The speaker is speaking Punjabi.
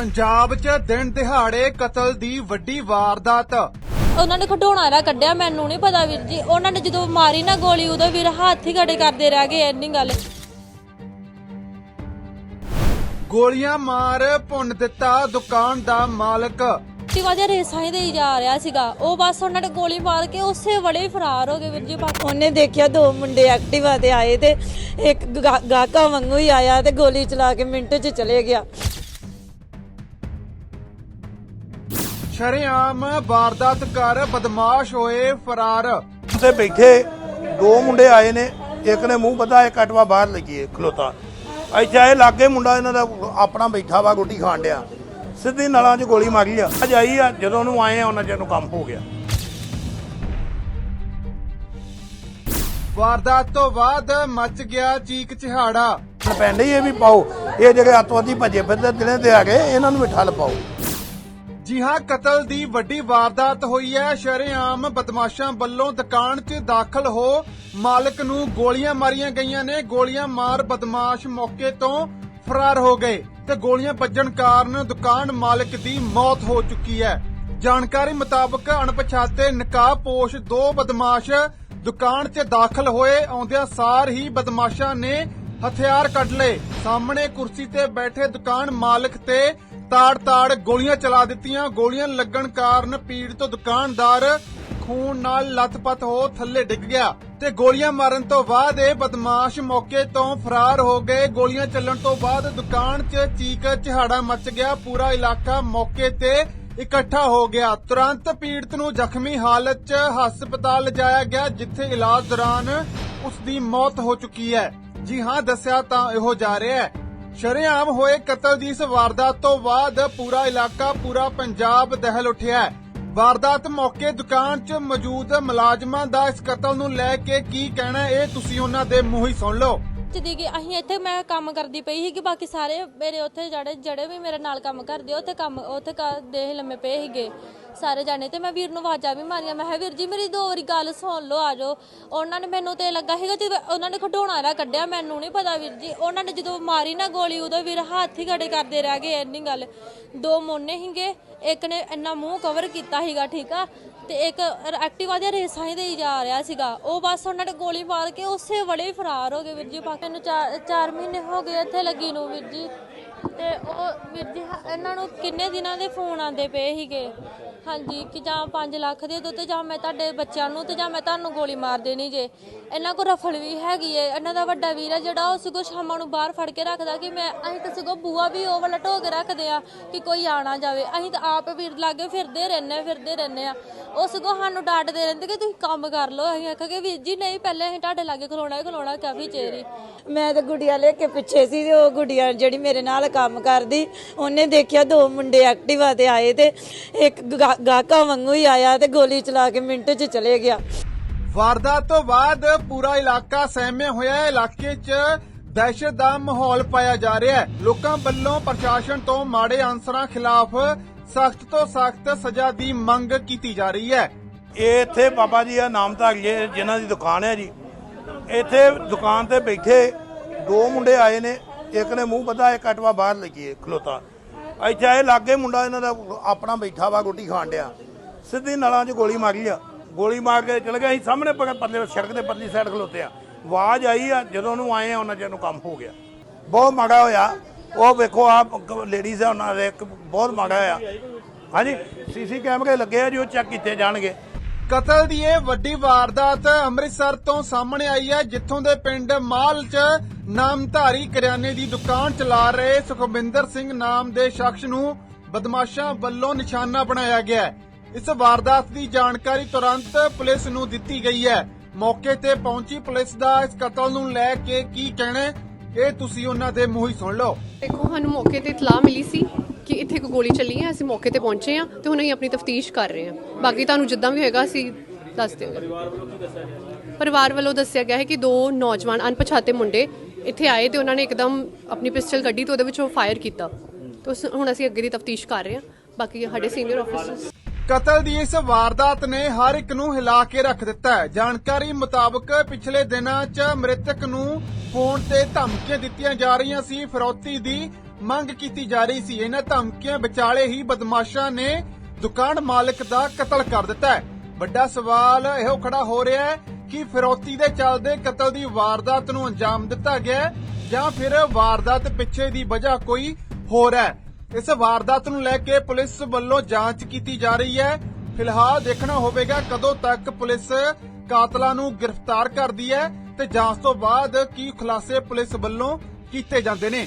ਪੰਜਾਬ 'ਚ ਦਿਨ ਦਿਹਾੜੇ ਕਤਲ ਦੀ ਵੱਡੀ ਵਾਰਦਾਤ। ਉਹਨਾਂ ਨੇ ਖਡੋਣਾ ਰਾ ਕੱਢਿਆ ਮੈਨੂੰ ਨਹੀਂ ਪਤਾ ਵੀਰ ਜੀ। ਉਹਨਾਂ ਨੇ ਜਦੋਂ ਮਾਰੀ ਨਾ ਗੋਲੀ ਉਦੋਂ ਵੀਰ ਹੱਥ ਹੀ ਖੜੇ ਕਰਦੇ ਰਹਿ ਗਏ ਇੰਨੀ ਗੱਲ। ਗੋਲੀਆਂ ਮਾਰ ਭੁੰਨ ਦਿੱਤਾ ਦੁਕਾਨ ਦਾ ਮਾਲਕ। ਐਕਟਿਵਾ ਦੇ ਰੇਸਾਂ ਹੀ ਦੇਈ ਜਾ ਰਿਹਾ ਸੀਗਾ। ਉਹ ਬਸ ਉਹਨਾਂ ਨੇ ਗੋਲੀ ਮਾਰ ਕੇ ਉਸੇ ਹੀ ਫਰਾਰ ਹੋ ਗਏ ਵੀਰ ਜੀ। ਬਾਕੀ ਉਹਨੇ ਦੇਖਿਆ ਦੋ ਮੁੰਡੇ ਐਕਟਿਵਾ ਤੇ ਆਏ ਤੇ ਇੱਕ ਗਾ- ਗਾਹਕਾਂ ਵਾਂਗੂ ਹੀ ਆਇਆ ਤੇ ਗੋਲੀ ਚਲਾ ਕੇ ਮਿੰਟ 'ਚ ਚਲੇ ਗਿਆ। ਸ਼ਰੇਆਮ ਵਾਰਦਾਤ ਕਰ ਬਦਮਾਸ਼ ਹੋਏ ਫਰਾਰ। ਤੇ ਬੈਠੇ ਦੋ ਮੁੰਡੇ ਆਏ ਨੇ ਇੱਕ ਨੇ ਮੂੰਹ ਬੱਧਾ ਇੱਕ ਅਟਵਾ ਬਾਹਰ ਲੱਗੀ ਹੈ ਖਲੋਤਾ। ਇੱਥੇ ਆਏ ਲਾਗੇ ਮੁੰਡਾ ਇਹਨਾਂ ਦਾ ਆਪਣਾ ਬੈਠਾ ਵਾ ਰੋਟੀ ਖਾਣ ਡਿਆ। ਸਿੱਧੀ ਨਲਾਂ 'ਚ ਗੋਲੀ ਮਾਰੀ ਆ। ਅੱਜ ਆਈ ਆ ਜਦੋਂ ਉਹਨੂੰ ਆਏ ਆ ਉਹਨਾਂ ਚਿਰ ਨੂੰ ਕੰਮ ਹੋ ਗਿਆ। ਵਾਰਦਾਤ ਤੋਂ ਬਾਅਦ ਮਚ ਗਿਆ ਚੀਕ ਚਿਹਾੜਾ। ਪੈਂਦੇ ਹੀ ਇਹ ਵੀ ਪਾਓ ਇਹ ਜਿਹੜੇ ਅੱਤਵਾਦੀ ਭੱਜੇ ਫਿਰਦੇ ਦਿਨੇ ਤੇ ਆ ਗਏ ਇਹਨਾਂ ਨੂੰ ਵੀ ਠੱਲ ਪਾਓ। ਜੀ ਹਾਂ, ਕਤਲ ਦੀ ਵੱਡੀ ਵਾਰਦਾਤ ਹੋਈ ਹੈ। ਸ਼ਰੇਆਮ ਬਦਮਾਸ਼ਾਂ ਵੱਲੋਂ ਦੁਕਾਨ 'ਚ ਦਾਖਲ ਹੋ ਮਾਲਕ ਨੂੰ ਗੋਲੀਆਂ ਮਾਰੀਆਂ ਗਈਆਂ ਨੇ। ਗੋਲੀਆਂ ਮਾਰ ਬਦਮਾਸ਼ ਮੌਕੇ ਤੋਂ ਫਰਾਰ ਹੋ ਗਏ ਤੇ ਗੋਲੀਆਂ ਵੱਜਣ ਕਾਰਨ ਦੁਕਾਨ ਮਾਲਕ ਦੀ ਮੌਤ ਹੋ ਚੁੱਕੀ ਹੈ। ਜਾਣਕਾਰੀ ਮੁਤਾਬਕ ਅਣਪਛਾਤੇ ਨਕਾਬਪੋਸ਼ ਦੋ ਬਦਮਾਸ਼ ਦੁਕਾਨ 'ਚ ਦਾਖਲ ਹੋਏ। ਆਉਂਦਿਆਂ ਸਾਰ ਹੀ ਬਦਮਾਸ਼ਾਂ ਨੇ ਹਥਿਆਰ ਕੱਢ ਲਏ। ਸਾਹਮਣੇ ਕੁਰਸੀ ਤੇ ਬੈਠੇ ਦੁਕਾਨ ਮਾਲਕ ਤੇ ਤਾੜ-ਤਾੜ ਗੋਲੀਆਂ ਚਲਾ ਦਿੱਤੀਆਂ। ਗੋਲੀਆਂ ਲੱਗਣ ਕਾਰਨ ਪੀੜਤ ਦੁਕਾਨਦਾਰ ਖੂਨ ਨਾਲ ਲੱਥਪੱਥ ਹੋ ਥੱਲੇ ਡਿੱਗ ਗਿਆ ਤੇ ਗੋਲੀਆਂ ਮਾਰਨ ਤੋਂ ਬਾਅਦ ਇਹ ਬਦਮਾਸ਼ ਮੌਕੇ ਤੋਂ ਫਰਾਰ ਹੋ ਗਏ। ਗੋਲੀਆਂ ਚੱਲਣ ਤੋਂ ਬਾਅਦ ਦੁਕਾਨ 'ਚ ਚੀਕ ਚਿਹਾੜਾ ਮਚ ਗਿਆ। ਪੂਰਾ ਇਲਾਕਾ ਮੌਕੇ ਤੇ ਇਕੱਠਾ ਹੋ ਗਿਆ। ਤੁਰੰਤ ਪੀੜਤ ਨੂੰ ਜ਼ਖਮੀ ਹਾਲਤ 'ਚ ਹਸਪਤਾਲ ਲਿਜਾਇਆ ਗਿਆ, ਜਿੱਥੇ ਇਲਾਜ ਦੌਰਾਨ ਉਸ ਦੀ ਮੌਤ ਹੋ ਚੁੱਕੀ ਹੈ। ਜੀ ਹਾਂ, ਦੱਸਿਆ ਤਾਂ ਇਹੋ ਜਾ ਰਿਹਾ ਹੈ। ਸ਼ਰੇਆਮ ਹੋਏ ਕਤਲ ਦੀ ਇਸ ਵਾਰਦਾਤ ਤੋਂ ਬਾਅਦ ਪੂਰਾ ਇਲਾਕਾ ਪੂਰਾ ਪੰਜਾਬ ਦਹਿਲ ਉੱਠਿਆ ਹੈ। ਵਾਰਦਾਤ ਮੌਕੇ ਦੁਕਾਨ 'ਚ ਮੌਜੂਦ ਮੁਲਾਜ਼ਮਾਂ ਦਾ ਇਸ ਕਤਲ ਨੂੰ ਲੈ ਕੇ ਕੀ ਕਹਿਣਾ ਹੈ, ਇਹ ਤੁਸੀਂ ਉਹਨਾਂ ਦੇ ਮੂੰਹ ਹੀ ਸੁਣ ਲਓ। ਜਿੱਦੀ ਕਿ ਅਸੀਂ ਇੱਥੇ ਮੈਂ ਕੰਮ ਕਰਦੀ ਪਈ ਸੀ ਕਿ ਬਾਕੀ ਸਾਰੇ ਮੇਰੇ ਉੱਥੇ ਜਿਹੜੇ ਜਿਹੜੇ ਵੀ ਮੇਰੇ ਨਾਲ ਕੰਮ ਕਰਦੇ, ਉੱਥੇ ਕੰਮ, ਉੱਥੇ ਕਰਦੇ ਲੰਮੇ ਪਏ ਸੀਗੇ ਸਾਰੇ ਜਾਣੇ। ਤੇ ਮੈਂ ਵੀਰ ਨੂੰ ਆਵਾਜ਼ਾਂ ਵੀ ਮਾਰੀਆਂ, ਮੈਂ ਕਿਹਾ, ਵੀਰ ਜੀ, ਮੇਰੀ ਦੋ ਵਾਰੀ ਗੱਲ ਸੁਣ ਲਓ, ਆ ਜਾਓ। ਉਹਨਾਂ ਨੇ ਮੈਨੂੰ ਤੇ ਲੱਗਾ ਸੀਗਾ ਜਦੋਂ ਉਹਨਾਂ ਨੇ ਖਡੋਣਾ ਰਾ ਕੱਢਿਆ, ਮੈਨੂੰ ਨਹੀਂ ਪਤਾ ਵੀਰ ਜੀ। ਉਹਨਾਂ ਨੇ ਜਦੋਂ ਮਾਰੀ ਨਾ ਗੋਲੀ, ਉਦੋਂ ਵੀਰ ਹੱਥ ਹੀ ਖੜੇ ਕਰਦੇ ਰਹਿ ਗਏ, ਇੰਨੀ ਗੱਲ। ਦੋ ਮੋਨੇ ਸੀਗੇ, ਇੱਕ ਨੇ ਇੰਨਾ ਮੂੰਹ ਕਵਰ ਕੀਤਾ ਸੀਗਾ, ਠੀਕ ਆ? ਤੇ ਇੱਕ ਐਕਟਿਵਾ ਦੇ ਰੇਸਾਂ ਹੀ ਦੇਈ ਜਾ ਰਿਹਾ ਸੀਗਾ। ਉਹ ਬਸ ਉਹਨਾਂ ਨੇ ਗੋਲੀ ਮਾਰ ਕੇ ਉਸੇ ਵੇਲੇ ਫਰਾਰ ਹੋ ਗਏ ਵੀਰ ਜੀ। ਬਾਕੀ ਨੂੰ 4 ਮਹੀਨੇ ਹੋ ਗਏ ਇੱਥੇ ਲੱਗੀ ਨੂੰ ਵੀਰ ਜੀ। ਤੇ ਉਹ ਵੀਰ ਜੀ, ਹ- ਇਹਨਾਂ ਨੂੰ ਕਿੰਨੇ ਦਿਨਾਂ ਦੇ ਫੋਨ ਆਂਦੇ ਪਏ ਸੀਗੇ? ਹਾਂਜੀ, ਕਿ ਜਾਂ 5 ਲੱਖ ਦੇ ਦੋ ਤੇ ਜਾਂ ਮੈਂ ਤੁਹਾਡੇ ਬੱਚਿਆਂ ਨੂੰ ਤੇ ਜਾਂ ਮੈਂ ਤੁਹਾਨੂੰ ਗੋਲੀ ਮਾਰ ਦੇਣੀ ਜੇ। ਇਹਨਾਂ ਕੋਲ ਰਫਲ ਵੀ ਹੈਗੀ ਏ। ਇਹਨਾਂ ਦਾ ਵੱਡਾ ਵੀਰ ਹੈ ਜਿਹੜਾ, ਉਹ ਸਗੋਂ ਸ਼ਾਮਾਂ ਨੂੰ ਬਾਹਰ ਫੜ ਕੇ ਰੱਖਦਾ ਕਿ ਮੈਂ, ਅਸੀਂ ਤਾਂ ਸਗੋਂ ਬੂਆ ਵੀ ਉਹ ਵਾਲਾ ਢੋ ਕੇ ਰੱਖਦੇ ਆ ਕਿ ਕੋਈ ਆਣਾ ਜਾਵੇ। ਅਸੀਂ ਤਾਂ ਆਪ ਵੀਰ ਲਾਗੇ ਫਿਰਦੇ ਰਹਿੰਦੇ ਫਿਰਦੇ ਰਹਿੰਦੇ ਆ। ਉਹ ਸਗੋਂ ਸਾਨੂੰ ਡਾਂਟਦੇ ਰਹਿੰਦੇ ਕਿ ਤੁਸੀਂ ਕੰਮ ਕਰ ਲਓ। ਅਸੀਂ ਆਖਾਂਗੇ ਵੀਰ ਜੀ, ਨਹੀਂ, ਪਹਿਲੇ ਅਸੀਂ ਤੁਹਾਡੇ ਲਾਗੇ ਖਲੋਣਾ ਹੀ ਖਲੋਣਾ ਕਾਫੀ ਚਿਰ ਹੀ। ਮੈਂ ਤਾਂ ਗੁੜੀਆ ਲੈ ਕੇ ਪਿੱਛੇ ਸੀ ਤੇ ਉਹ ਗੁੜੀਆ ਜਿਹੜੀ ਮੇਰੇ ਨਾਲ ਕੰਮ ਕਰਦੀ। ਉਹਨੇ ਦੇਖਿਆ ਦੋ ਮੁੰਡੇ ਐਕਟਿਵਾ ਤੇ ਆਏ ਤੇ ਇੱਕ ਗਾ- ਗਾਹਕਾਂ ਵਾਂਗੂ ਹੀ ਆਇਆ ਤੇ ਗੋਲੀ ਚਲਾ ਕੇ ਮਿੰਟ 'ਚ ਚਲੇ ਗਿਆ। ਵਾਰਦਾਤ ਤੋਂ ਬਾਅਦ ਪੂਰਾ ਇਲਾਕਾ ਸਹਿਮਿਆ ਹੋਇਆ ਹੈ। ਇਲਾਕੇ 'ਚ ਦਹਿਸ਼ਤ ਦਾ ਮਾਹੌਲ ਪਾਇਆ ਜਾ ਰਿਹਾ ਹੈ। ਲੋਕਾਂ ਵੱਲੋਂ ਪ੍ਰਸ਼ਾਸਨ ਤੋਂ ਮਾੜੇ ਅਨਸਰਾਂ ਖਿਲਾਫ ਸਖਤ ਤੋਂ ਸਖਤ ਸਜ਼ਾ ਦੀ ਮੰਗ ਕੀਤੀ ਜਾ ਰਹੀ ਹੈ। ਇਹ ਇੱਥੇ ਬਾਬਾ ਜੀ ਆ ਨਾਮਧਾਰੀਏ ਜਿਨ੍ਹਾਂ ਦੀ ਦੁਕਾਨ ਹੈ ਜੀ। ਇੱਥੇ ਦੁਕਾਨ ਤੇ ਬੈਠੇ ਦੋ ਮੁੰਡੇ ਆਏ ਨੇ। ਇੱਕ ਨੇ ਮੂੰਹ ਬੱਧਾ, ਇੱਕ ਅਟਵਾ ਬਾਹਰ ਲੱਗੀ ਹੈ ਖਲੋਤਾ। ਇੱਥੇ ਆਏ, ਲਾਗੇ ਮੁੰਡਾ ਇਹਨਾਂ ਦਾ ਆਪਣਾ ਬੈਠਾ ਵਾ, ਰੋਟੀ ਖਾਣ ਡਿਆ। ਸਿੱਧੀ ਨਲਾਂ 'ਚ ਗੋਲੀ ਮਾਰੀ ਆ। ਗੋਲੀ ਮਾਰ ਕੇ ਚਲ ਗਿਆ ਅਸੀਂ ਸਾਹਮਣੇ ਪ- ਪਰਲੇ ਸੜਕ ਦੇ ਪਰਲੀ ਸਾਈਡ ਖਲੋਤੇ ਆ। ਆਵਾਜ਼ ਆਈ ਆ, ਜਦੋਂ ਉਹਨੂੰ ਆਏ ਆ, ਉਹਨਾਂ ਚਿਰ ਨੂੰ ਕੰਮ ਹੋ ਗਿਆ। ਬਹੁਤ ਮਾੜਾ ਹੋਇਆ। ਉਹ ਵੇਖੋ ਆ ਲੇਡੀਜ਼ ਆ, ਉਹਨਾਂ ਦੇ ਇੱਕ ਬਹੁਤ ਮਾੜਾ ਹੋਇਆ। ਹਾਂਜੀ, ਸੀਸੀ ਕੈਮਰੇ ਲੱਗੇ ਆ ਜੀ, ਉਹ ਚੈੱਕ ਕੀਤੇ ਜਾਣਗੇ। ਕਤਲ ਦੀ ਇਹ ਵੱਡੀ ਵਾਰਦਾਤ ਅੰਮ੍ਰਿਤਸਰ ਤੋਂ ਸਾਹਮਣੇ ਆਈ ਹੈ, ਜਿੱਥੋਂ ਦੇ ਪਿੰਡ ਮਾਲ 'ਚ ਨਾਮਧਾਰੀ ਕਰਿਆਨੇ ਦੀ ਦੁਕਾਨ ਚਲਾ ਰਹੇ ਸੁਖਵਿੰਦਰ ਸਿੰਘ ਨਾਮ ਦੇ ਸ਼ਖਸ ਨੂੰ ਬਦਮਾਸ਼ਾਂ ਵੱਲੋਂ ਨਿਸ਼ਾਨਾ ਬਣਾਇਆ ਗਿਆ ਹੈ। ਇਸ ਵਾਰਦਾਤ ਦੀ ਜਾਣਕਾਰੀ ਤੁਰੰਤ ਪੁਲਿਸ ਨੂੰ ਦਿੱਤੀ ਗਈ ਹੈ। ਮੌਕੇ ਤੇ ਪਹੁੰਚੀ ਪੁਲਿਸ ਦਾ ਇਸ ਕਤਲ ਨੂੰ ਲੈ ਕੇ ਕੀ ਕਹਿਣਾ ਇਹ ਤੁਸੀਂ ਉਹਨਾਂ ਦੇ ਮੂੰਹ ਹੀ ਸੁਣ ਲਓ। ਦੇਖੋ, ਸਾਨੂੰ ਮੌਕੇ ਤੇ ਇਤਲਾਹ ਮਿਲੀ ਸੀ ਕਿ ਇੱਥੇ ਇੱਕ ਗੋਲੀ ਚੱਲੀ ਹੈ ਅਸੀਂ ਮੌਕੇ ਤੇ ਪਹੁੰਚੇ ਹਾਂ ਤੇ ਹੁਣ ਅਸੀਂ ਆਪਣੀ ਤਫਤੀਸ਼ ਕਰ ਰਹੇ ਹਾਂ ਬਾਕੀ ਤੁਹਾਨੂੰ ਜਿੱਦਾਂ ਵੀ ਹੋਏਗਾ ਅਸੀਂ ਦੱਸ ਦਿਆਂਗੇ। ਪਰਿਵਾਰ ਵੱਲੋਂ ਦੱਸਿਆ ਗਿਆ? ਹੈ ਕਿ ਦੋ ਨੌਜਵਾਨ ਅਣਪਛਾਤੇ ਮੁੰਡੇ ਇੱਥੇ ਆਏ ਤੇ ਉਹਨਾਂ ਨੇ ਇੱਕਦਮ ਆਪਣੀ ਪਿਸਟਲ ਕੱਢੀ ਤੇ ਉਹਦੇ ਵਿੱਚੋਂ ਫਾਇਰ ਕੀਤਾ। ਤੇ ਉਸ- ਹੁਣ ਅਸੀਂ ਅੱਗੇ ਦੀ ਤਫਤੀਸ਼ ਕਰ ਰਹੇ ਹਾਂ ਬਾਕੀ ਸਾਡੇ ਸੀਨੀਅਰ ਆਫੀਸਰਸ ਕਤਲ ਦੀ ਇਸ ਵਾਰਦਾਤ ਨੇ ਹਰ ਇੱਕ ਨੂੰ ਹਿਲਾ ਕੇ ਰੱਖ ਦਿੱਤਾ ਹੈ। ਜਾਣਕਾਰੀ ਮੁਤਾਬਕ ਪਿਛਲੇ ਦਿਨਾਂ 'ਚ ਮ੍ਰਿਤਕ ਨੂੰ ਫੋਨ ਤੇ ਧਮਕੀਆਂ ਦਿੱਤੀਆਂ ਜਾ ਰਹੀਆਂ ਸੀ। ਫਿਰੌਤੀ ਦੀ ਮੰਗ ਕੀਤੀ ਜਾ ਰਹੀ ਸੀ। ਇਹਨਾਂ ਧਮਕੀਆਂ ਵਿਚਾਲੇ ਹੀ ਬਦਮਾਸ਼ਾਂ ਨੇ ਦੁਕਾਨ ਮਾਲਕ ਦਾ ਕਤਲ ਕਰ ਦਿੱਤਾ ਹੈ। ਵੱਡਾ ਸਵਾਲ ਇਹੋ ਖੜਾ ਹੋ ਰਿਹਾ ਹੈ ਕਿ ਫਿਰੌਤੀ ਦੇ ਚੱਲਦੇ ਕਤਲ ਦੀ ਵਾਰਦਾਤ ਨੂੰ ਅੰਜਾਮ ਦਿੱਤਾ ਗਿਆ ਜਾਂ ਫਿਰ ਵਾਰਦਾਤ ਪਿੱਛੇ ਦੀ ਵਜ੍ਹਾ ਕੋਈ ਹੋਰ ਹੈ। ਇਸ ਵਾਰਦਾਤ ਨੂੰ ਲੈ ਕੇ ਪੁਲਿਸ ਵੱਲੋਂ ਜਾਂਚ ਕੀਤੀ ਜਾ ਰਹੀ ਹੈ। ਫਿਲਹਾਲ ਦੇਖਣਾ ਹੋਵੇਗਾ ਕਦੋਂ ਤੱਕ ਪੁਲਿਸ ਕਾਤਲਾਂ ਨੂੰ ਗ੍ਰਿਫਤਾਰ ਕਰਦੀ ਹੈ ਤੇ ਜਾਂਚ ਤੋਂ ਬਾਅਦ ਕੀ ਖੁਲਾਸੇ ਪੁਲਿਸ ਵੱਲੋਂ ਕੀਤੇ ਜਾਂਦੇ ਨੇ।